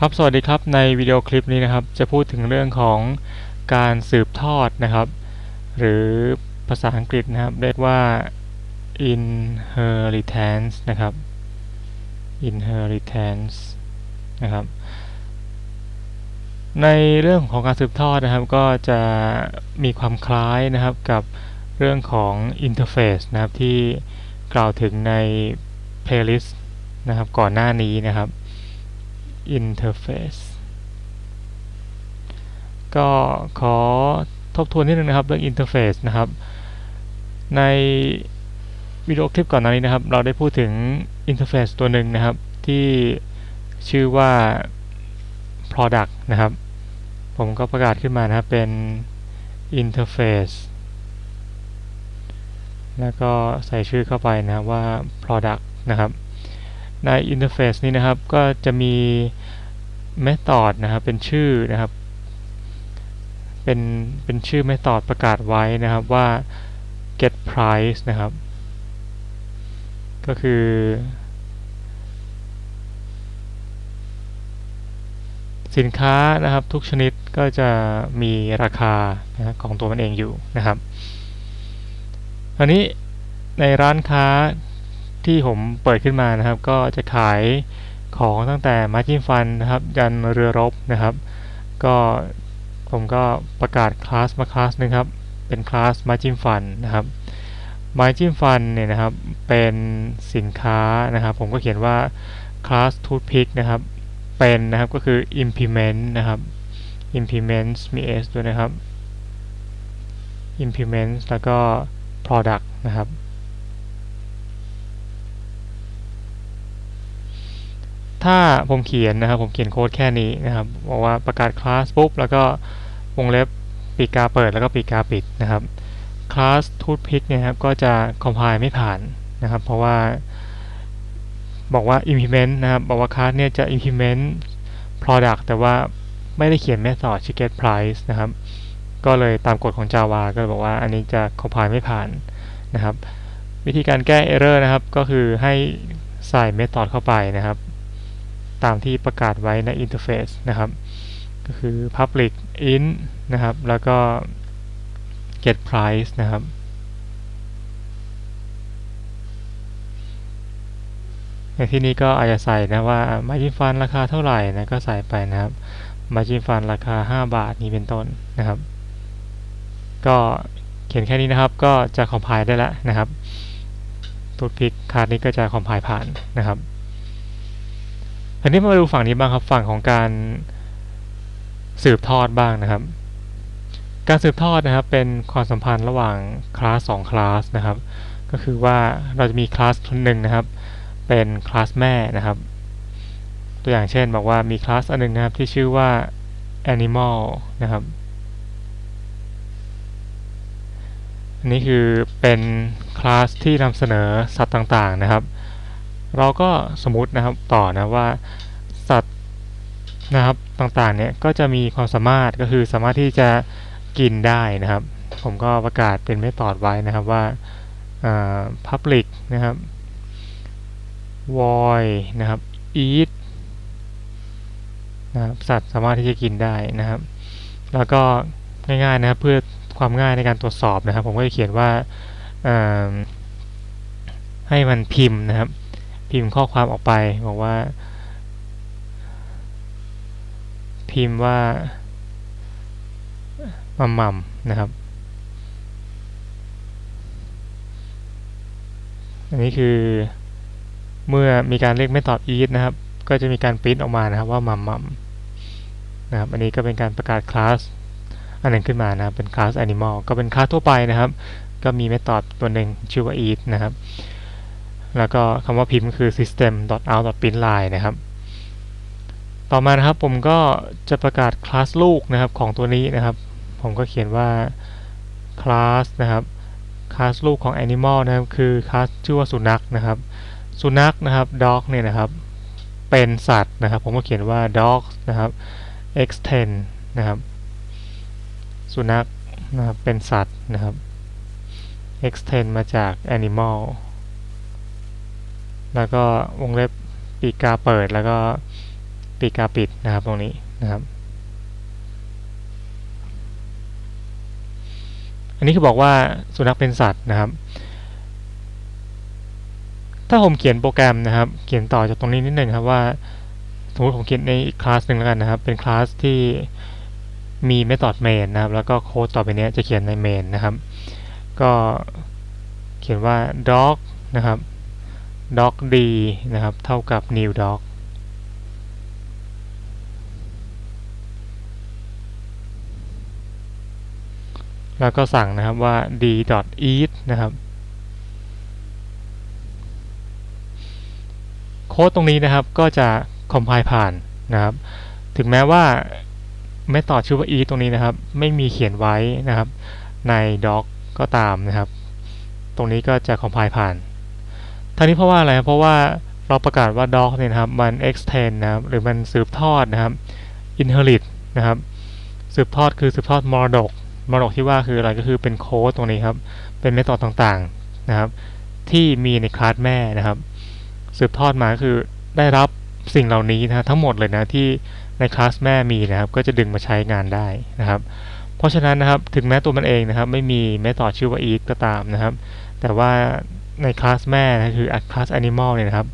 ครับสวัสดีครับในวิดีโอคลิปนี้นะครับ จะพูดถึงเรื่องของการสืบทอดนะครับ หรือภาษาอังกฤษนะครับ เรียกว่า inheritance นะครับ inheritance นะครับในเรื่องของการสืบทอดนะครับ ก็จะมีความคล้ายนะครับกับเรื่องของ interface นะครับที่กล่าวถึงใน playlist นะครับก่อนหน้านี้นะครับ interface ก็ขอทบทวนนิดนึงนะครับเรื่อง interface นะครับ ในวิดีโอคลิปก่อนหน้านี้นะครับ เราได้พูดถึง interface ตัวหนึ่งนะครับ ที่ชื่อว่า product นะครับ ผมก็ประกาศขึ้นมานะครับเป็น interface แล้วก็ใส่ชื่อเข้าไปนะว่า product นะครับ ใน interface นี้นะครับก็จะมี method นะครับเป็นชื่อนะครับ เป็นเป็นชื่อ method ประกาศไว้นะครับว่า get price นะครับ ก็คือ สินค้านะครับทุกชนิดก็จะมีราคานะของตัวมันเองอยู่นะครับอันนี้ในร้านค้า ที่ผมเปิดขึ้นมานะครับ ก็จะขายของตั้งแต่มาจิ้มฟันนะครับยันเรือรบนะครับ ก็ผมก็ประกาศคลาสมาคลาสนึงครับ เป็นคลาสมาจิ้มฟันนะครับมาจิ้มฟันเนี่ยนะครับเป็นสินค้านะครับ ผมก็เขียนว่าคลาสทูธพิกนะครับเป็นนะครับก็คือ implement นะครับ implements มี s ด้วยนะครับ implements แล้วก็ product นะครับ ถ้าผมเขียนนะครับ ผมเขียนโค้ดแค่นี้นะครับบอกว่าประกาศคลาสปุ๊บแล้วก็วงเล็บปีกาเปิดแล้วก็ปีกาปิดนะครับคลาสทูธพิกเนี่ยครับก็จะคอมไพล์ไม่ผ่านนะครับ เพราะว่าบอกว่า implement นะครับ บอกว่าคลาสเนี่ยจะ implement product แต่ว่าไม่ได้เขียน method get price นะครับ ก็เลยตามกฎของ Java ก็บอกว่าอันนี้จะ compile ไม่ผ่านนะครับ วิธีการแก้ error นะครับ ก็คือให้ใส่ method เข้าไปนะครับ ตามที่ประกาศไว้ใน interface นะครับ ก็คือ public int นะครับ แล้วก็ get price นะครับในที่นี้ก็อาจจะใส่นะว่า margin fund ราคาเท่าไหร่นะก็ใส่ไปนะครับ margin fund ราคา 5 บาทนี้เป็นต้นนะครับ ก็เขียนแค่นี้นะครับก็จะ compile ได้แล้วนะครับตัวพิกคาร์ดนี้ก็จะ compile ผ่านนะครับ ทีนี้มาดูฝั่งนี้บ้างครับฝั่งของการสืบทอดบ้างนะครับ การสืบทอดนะครับเป็นความสัมพันธ์ระหว่างคลาสสองคลาสนะครับ ก็คือว่าเราจะมีคลาสหนึ่งนะครับ เป็นคลาสแม่นะครับ ตัวอย่างเช่นบอกว่ามีคลาสอันนึงนะครับที่ชื่อว่า animal นะครับอันนี้คือเป็นคลาสที่นำเสนอสัตว์ต่างๆนะครับ เราก็สมมตินะครับต่อนะว่าสัตว์นะครับต่างๆเนี่ยก็จะมีความสามารถก็คือสามารถที่จะกินได้นะครับ ผมก็ประกาศเป็นไม่ตอดไว้นะครับว่า public นะครับ void นะครับ eat นะครับสัตว์สามารถที่จะกินได้นะครับ แล้วก็ง่ายๆนะครับเพื่อความง่ายในการตรวจสอบนะครับ ผมก็จะเขียนว่าให้มันพิมพ์นะครับ พิมพ์ข้อความออกไปบอกว่า พิมพ์ว่ามัมมัมนะครับ อันนี้คือเมื่อมีการเรียกไม่ตอบ eat นะครับ ก็จะมีการปริ้นออกมานะครับว่ามัมมัมนะครับ อันนี้ก็เป็นการประกาศคลาสอันหนึ่งขึ้นมานะครับเป็นคลาส animal ก็เป็นคลาสทั่วไปนะครับ ก็มีเมธอดตัวหนึ่งชื่อว่า eat นะครับ แล้วก็คำว่าพิมพ์คือ system.out.println นะครับ ต่อมานะครับผมก็จะประกาศคลาสลูกนะครับของตัวนี้นะครับ ผมก็เขียนว่าคลาสนะครับคลาสลูกของ animal นะครับคือคลาสชื่อว่าสุนัขนะครับ สุนัขนะครับ dog เนี่ยนะครับ เป็นสัตว์นะครับ ผมก็เขียนว่า dog นะครับ extend นะครับ สุนัขนะครับเป็นสัตว์นะครับ extend มาจาก animal แล้วก็วงเล็บปีกาเปิดแล้วก็ปีกาปิดนะครับตรงนี้นะครับ อันนี้คือบอกว่าสุนัขเป็นสัตว์นะครับ ถ้าผมเขียนโปรแกรมนะครับ เขียนต่อจากตรงนี้นิดหนึ่งครับว่าสมมติผมเขียนในอีกคลาสหนึ่งแล้วกันนะครับ เป็นคลาสที่มีเมธอด main นะครับ แล้วก็โค้ดต่อไปนี้จะเขียนใน main นะครับ ก็เขียนว่า dog นะครับ dog d นะครับ เท่ากับ new dog แล้วก็สั่งนะครับว่า d eat นะครับ โค้ดตรงนี้นะครับก็จะ compile ผ่านนะครับ ถึงแม้ว่า method ชื่อว่า eat ตรงนี้นะครับ ไม่มีเขียนไว้นะครับ ใน doc ก็ตามนะครับ ตรงนี้ก็จะ compile ผ่าน ทั้งนี้เพราะว่าอะไรครับเพราะว่าเราประกาศว่า doc เนี่ยนะครับมัน extend นะครับหรือมันสืบทอดนะครับ inherit นะครับสืบทอดคือสืบทอดมรดกมรดกที่ว่าคืออะไรก็คือเป็นโค้ดตรงนี้ครับ เป็นเมธอดต่างๆนะครับ ที่มีในคลาสแม่นะครับ สืบทอดมาคือได้รับสิ่งเหล่านี้นะทั้งหมดเลยนะที่ในคลาสแม่มีนะครับ ก็จะดึงมาใช้งานได้นะครับ เพราะฉะนั้นนะครับถึงแม้ตัวมันเองนะครับ ไม่มีเมธอดชื่อว่า e ก็ตามนะครับ แต่ว่า ในคลาสแม่นะคือคลาส animal เนี่ยนะครับ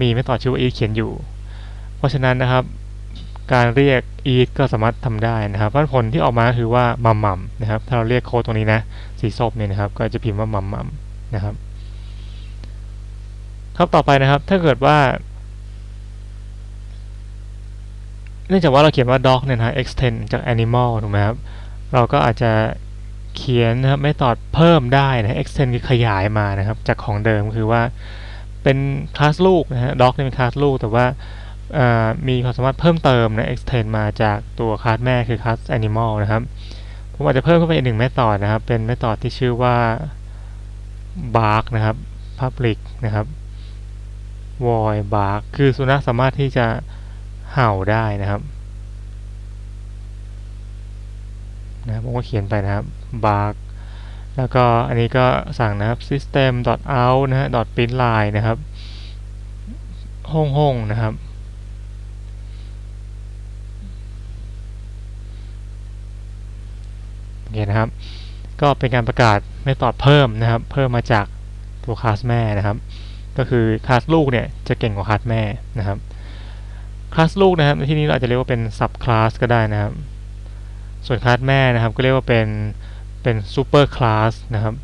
มีเมธอชื่อว่า eat เขียนอยู่ เพราะฉะนั้นนะครับ การเรียก eat ก็สามารถทำได้นะครับผลที่ออกมาคือว่ามัมมัมนะครับ ถ้าเราเรียกโค้ดตรงนี้นะ สีส้มเนี่ยนะครับ ก็จะพิมพ์ว่ามัมมัมนะครับ ครับต่อไปนะครับ ถ้าเกิดว่า เนื่องจากว่าเราเขียนว่า dog เนี่ยนะ extend จาก animal ถูกไหมครับ เราก็อาจจะ เขียนนะครับไม่ตอดเพิ่มได้นะ extend คือขยายมานะครับ จากของเดิมคือว่าเป็นคลาสลูกนะฮะ dog เนี่ยเป็นคลาสลูก แต่ว่ามีความสามารถเพิ่มเติมนะ extend มาจากตัวคลาสแม่คือคลาส animal นะครับ ผมอาจจะเพิ่มเข้าไปอีกหนึ่ง method นะครับ เป็น method ที่ชื่อว่า bark นะครับ public นะครับ void bark คือสุนัขสามารถที่จะเห่าได้นะครับ นะผมก็เขียนไปนะครับ bark แล้วก็อันนี้ก็สั่งนะครับ system out นะฮะ print line นะครับห้องห้องนะครับ โอเคนะครับ ก็เป็นการประกาศไม่ตอบเพิ่มนะครับ เพิ่มมาจากตัวคลาสแม่นะครับ ก็คือคลาสลูกเนี่ยจะเก่งกว่าคลาสแม่นะครับ คลาสลูกนะครับ ที่นี้เราอาจจะเรียกว่าเป็นซับคลาสก็ได้นะครับ ส่วนคลาสแม่นะครับก็เรียกว่าเป็นเป็นซูเปอร์คลาสนะครับ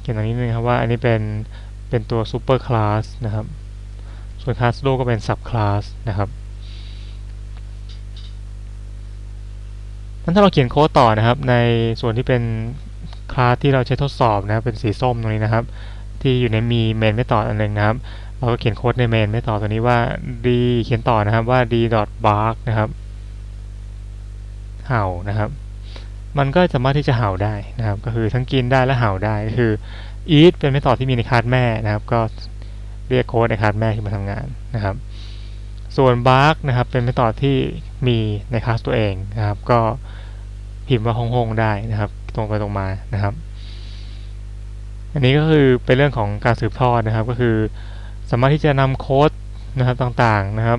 เขียนตรงนี้นึงครับว่าอันนี้เป็นเป็นตัวซูเปอร์คลาสนะครับ ส่วนคลาสลูก็เป็นซับคลาสนะครับนั้นถ้าเราเขียนโค้ดต่อนะครับ ในส่วนที่เป็นคลาสที่เราใช้ทดสอบนะครับเป็นสีส้มตรงนี้นะครับ ที่อยู่ในมีเมนไม่ต่ออันหนึ่งนะครับ เราก็เขียนโค้ดในเมนไม่ต่อตัวนี้ว่า d เขียนต่อนะครับว่า d bark นะครับ เห่านะครับ มันก็สามารถที่จะเห่าได้นะครับ ก็คือทั้งกินได้และเห่าได้ก็คือ eat เป็นไม่ต่อที่มีในคลาสแม่นะครับ ก็เรียกโค้ดในคลาสแม่ที่มาทำงานนะครับ ส่วน bark นะครับ เป็นไม่ต่อที่มีในคลาสตัวเองนะครับ ก็พิมพ์ว่าห้องได้นะครับ ตรงไปตรงมานะครับ อันนี้ก็คือเป็นเรื่องของการสืบทอดนะครับ ก็คือ สามารถที่จะนำโค้ดนะครับต่างๆนะครับ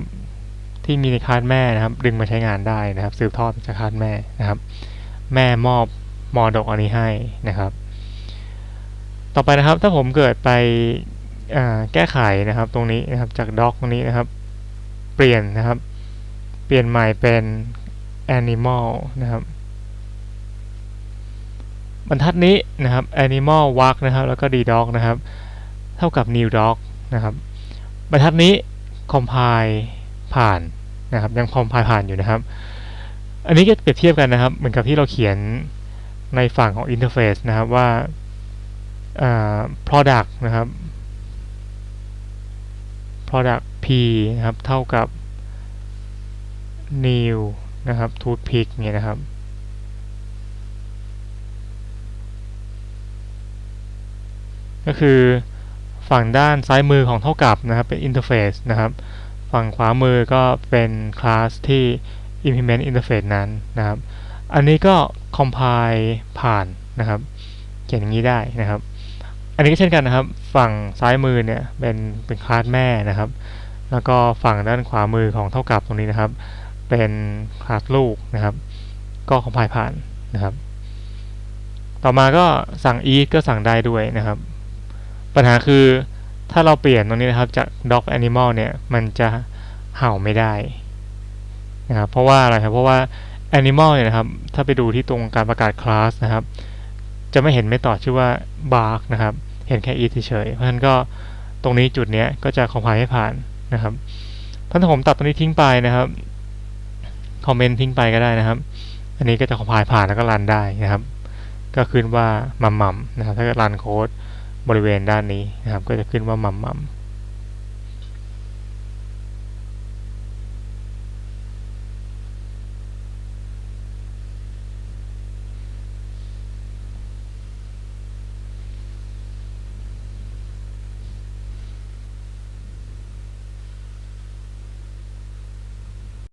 ที่มีในคลาสแม่นะครับ ดึงมาใช้งานได้นะครับ สืบทอดจากคลาสแม่นะครับ แม่มอบมอดกอันนี้ให้นะครับ ต่อไปนะครับ ถ้าผมเกิดไปแก้ไขนะครับ ตรงนี้นะครับ จากด็อกตรงนี้นะครับ เปลี่ยนนะครับ เปลี่ยนใหม่เป็น animal นะครับบรรทัดนี้นะครับ animal walk นะครับ แล้วก็ d dog นะครับ เท่ากับ new dog นะครับ บรรทัดนี้ compile ผ่านนะครับยัง compile ผ่านอยู่นะครับ อันนี้ก็เปรียบเทียบกันนะครับ เหมือนกับที่เราเขียนในฝั่งของ interface นะครับว่า product นะครับ product p นะครับ เท่ากับ new นะครับ toothpick เนี่ยนะครับก็คือฝั่งด้านซ้ายมือของเท่ากับนะครับเป็น interface นะครับ ฝั่งขวามือก็เป็นคลาสที่ implement interface นั้นนะครับ อันนี้ก็ compile ผ่านนะครับ เขียนอย่างนี้ได้นะครับ อันนี้ก็เช่นกันนะครับ ฝั่งซ้ายมือเนี่ยเป็นเป็นคลาสแม่นะครับ แล้วก็ฝั่งด้านขวามือของเท่ากับตรงนี้นะครับ เป็นคลาสลูกนะครับ ก็คอมไพล์ผ่านนะครับ ต่อมาก็สั่ง eat ก็สั่งได้ด้วยนะครับ ปัญหาคือ ถ้าเราเปลี่ยนตรงนี้นะครับจาก dog animal เนี่ยมันจะเห่าไม่ได้นะครับเพราะว่าอะไรครับเพราะว่า animal เนี่ยนะครับถ้าไปดูที่ตรงการประกาศคลาสนะครับจะไม่เห็นไม่ต่อชื่อว่า bark นะครับเห็นแค่ eat เฉยเพราะฉะนั้นก็ตรงนี้จุดเนี้ยก็จะคอมไพล์ไม่ผ่านนะครับถ้าผมตัดตรงนี้ทิ้งไปนะครับคอมเมนต์ทิ้งไปก็ได้นะครับ อันนี้ก็จะคอมไพล์ผ่านแล้วก็รันได้นะครับ ก็ขึ้นว่ามัมมัมนะครับถ้าเกิดรันโค้ด บริเวณด้านนี้นะครับ ก็จะขึ้นว่ามัมมัม